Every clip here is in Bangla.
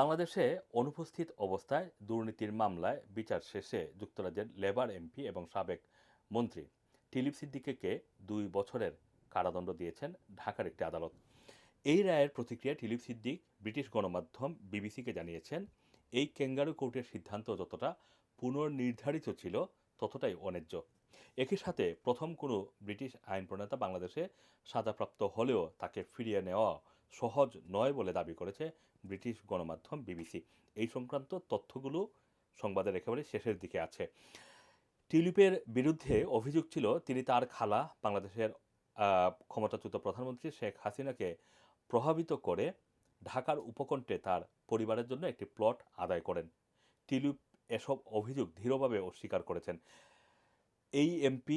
বাংলাদেশে অনুপস্থিত অবস্থায় দুর্নীতির মামলায় বিচার শেষে যুক্তরাজ্যের লেবার এমপি এবং সাবেক মন্ত্রী টিলিপ সিদ্দিকেকে দুই বছরের কারাদণ্ড দিয়েছেন ঢাকার একটি আদালত। এই রায়ের প্রতিক্রিয়া টিলিপ সিদ্দিক, ব্রিটিশ গণমাধ্যম বিবিসিকে জানিয়েছেন, এই কেঙ্গারু কোর্টের সিদ্ধান্ত যতটা পুনর্নির্ধারিত ছিল ততটাই অন্যায্য। একই সাথে প্রথম কোনো ব্রিটিশ আইন প্রণেতা বাংলাদেশে সাজাপ্রাপ্ত হলেও তাকে ফিরিয়ে নেওয়া সহজ নয় বলে দাবি করেছে ব্রিটিশ গণমাধ্যম বিবিসি। এই সংক্রান্ত তথ্যগুলো সংবাদের একেবারে শেষের দিকে আছে। টিলিপের বিরুদ্ধে অভিযোগ ছিল, তিনি তার খালা বাংলাদেশের ক্ষমতাচ্যুত প্রধানমন্ত্রী শেখ হাসিনাকে প্রভাবিত করে ঢাকার উপকণ্ঠে তার পরিবারের জন্য একটি প্লট আদায় করেন। টিলিপ এসব অভিযোগ দৃঢ়ভাবে অস্বীকার করেছেন। এই এমপি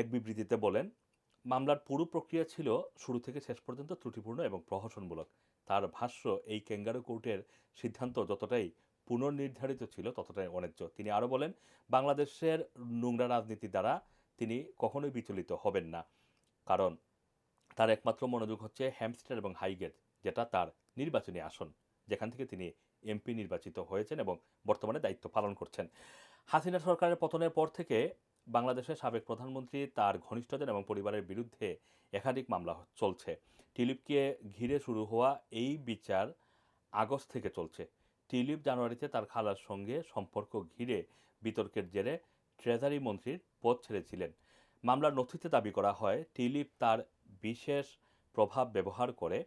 এক বিবৃতিতে বলেন মামলার পুরো প্রক্রিয়া ছিল শুরু থেকে শেষ পর্যন্ত ত্রুটিপূর্ণ এবং প্রহসনমূলক। তার ভাষ্য, এই ক্যাঙ্গারু কোর্টের সিদ্ধান্ত যতটাই পুনর্নির্ধারিত ছিল, ততটাই অন্যায্য তিনি আরও বলেন, বাংলাদেশের নোংরা রাজনীতি দ্বারা তিনি কখনোই বিচলিত হবেন না। কারণ তার একমাত্র মনোযোগ হচ্ছে হ্যামস্টার এবং হাইগেট, যেটা তার নির্বাচনী আসন, যেখান থেকে তিনি এমপি নির্বাচিত হয়েছেন এবং বর্তমানে দায়িত্ব পালন করছেন। হাসিনা সরকারের পতনের পর থেকে বাংলাদেশের সাবেক প্রধানমন্ত্রী, তার ঘনিষ্ঠজন এবং পরিবারের বিরুদ্ধে একাধিক মামলা চলছে। টিলিপকে ঘিরে শুরু হওয়া এই বিচার আগস্ট থেকে চলছে। টিলিপ জানুয়ারিতে তার খালার সঙ্গে সম্পর্ক ঘিরে বিতর্কের জেরে ট্রেজারি মন্ত্রীর পদ ছেড়েছিলেন। মামলার নথিতে দাবি করা হয়, টিলিপ তার বিশেষ প্রভাব ব্যবহার করে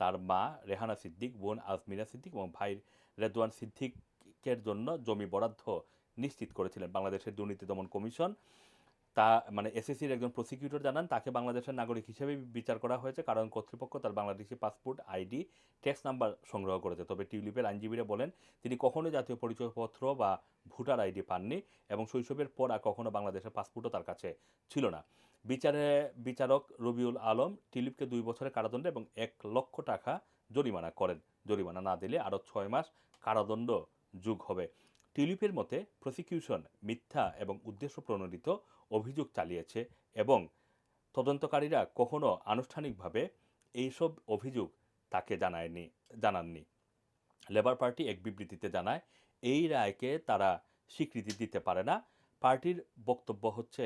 তার মা রেহানা সিদ্দিক, বোন আজমিরা সিদ্দিক এবং ভাই রেদওয়ান সিদ্দিকের জন্য জমি বরাদ্দ নিশ্চিত করেছিলেন বাংলাদেশের দুর্নীতি দমন কমিশন। তা মানে এসএসসির একজন প্রসিকিউটর জানান, তাকে বাংলাদেশের নাগরিক হিসেবে বিচার করা হয়েছে কারণ কর্তৃপক্ষ তার Bangladeshi passport ID tax number সংগ্রহ করেছে। তবে টিউলিপের আইনজীবীরা বলেন, তিনি কখনো জাতীয় পরিচয়পত্র বা ভোটার আইডি পাননি এবং শৈশবের পর আর কখনো বাংলাদেশের পাসপোর্টও তার কাছে ছিল না। বিচারে, বিচারক রবিউল আলম টিলিপকে দুই বছরের কারাদণ্ড এবং এক লক্ষ টাকা জরিমানা করেন। জরিমানা না দিলে আরও ছয় মাস কারাদণ্ড যোগ হবে। টিলিপের মতে প্রসিকিউশন, মিথ্যা এবং উদ্দেশ্য প্রণোদিত অভিযোগ চালিয়েছে এবং তদন্তকারীরা কখনো আনুষ্ঠানিকভাবে এইসব অভিযোগ তাকে জানায়নি, জানাননি। লেবার পার্টি এক বিবৃতিতে জানায়, এই রায়কে তারা স্বীকৃতি দিতে পারে না। পার্টির বক্তব্য হচ্ছে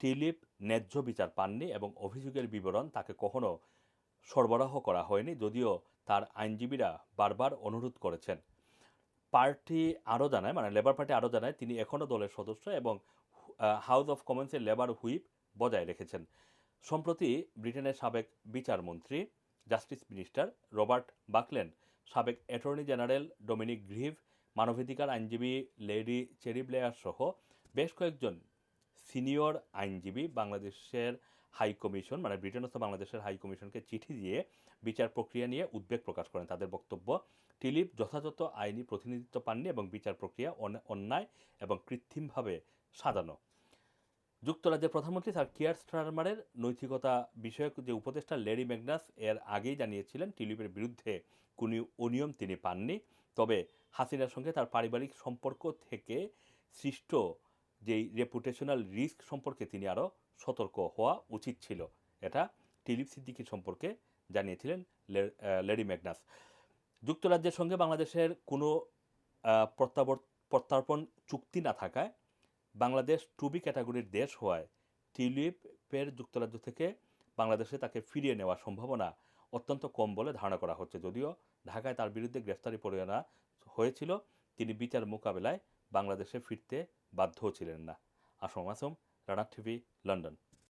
টিলিপ ন্যায্য বিচার পাননি এবং অভিযোগের বিবরণ তাকে কখনো সরবরাহ করা হয়নি, যদিও তার আইনজীবীরা বারবার অনুরোধ করেছেন। পার্টি আরও জানায় মানে লেবার পার্টি আরও জানায়, তিনি এখনও দলের সদস্য এবং হাউস অফ কমন্সের লেবার হুইপ বজায় রেখেছেন। সম্প্রতি ব্রিটেনের সাবেক বিচারমন্ত্রী জাস্টিস মিনিস্টার রবার্ট বাকলেন সাবেক অ্যাটর্নি জেনারেল ডোমিনিক গ্রিভ মানবাধিকার আইনজীবী লেডি চেরি ব্লেয়ার সহ বেশ কয়েকজন সিনিয়র আইনজীবী বাংলাদেশের হাই কমিশন মানে ব্রিটেনস্থ বাংলাদেশের হাই কমিশনকে চিঠি দিয়ে বিচার প্রক্রিয়া নিয়ে উদ্বেগ প্রকাশ করেন। তাদের বক্তব্য, টিলিপ যথাযথ আইনি প্রতিনিধিত্ব পাননি এবং বিচার প্রক্রিয়া অন্যায় এবং কৃত্রিমভাবে সাজানো। যুক্তরাজ্যের প্রধানমন্ত্রী স্যার কিয়ার স্টারমারের নৈতিকতা বিষয়ক যে উপদেষ্টা লেডি ম্যাগনাস, এর আগেই জানিয়েছিলেন টিলিপের বিরুদ্ধে কোনো অনিয়ম তিনি পাননি। তবে হাসিনার সঙ্গে তার পারিবারিক সম্পর্ক থেকে সৃষ্ট যেই রেপুটেশনাল রিস্ক সম্পর্কে তিনি আরও সতর্ক হওয়া উচিত ছিল। এটা টিলিপ সিদ্দিকি সম্পর্কে জানিয়েছিলেন লেডি ম্যাগনাস। যুক্তরাজ্যের সঙ্গে বাংলাদেশের কোনো আহ, প্রত্যাবর- প্রত্যর্পণ চুক্তি না থাকায় বাংলাদেশ টুবি ক্যাটাগরির দেশ হওয়ায় টিলিপের যুক্তরাজ্য থেকে বাংলাদেশে তাকে ফিরিয়ে নেওয়ার সম্ভাবনা অত্যন্ত কম বলে ধারণা করা হচ্ছে। যদিও ঢাকায় তার বিরুদ্ধে গ্রেফতারি পরিণা হয়েছিল তিনি বিচার মোকাবেলায় বাংলাদেশে ফিরতে বাধ্য ছিলেন না। Assam Assam Rana TV London.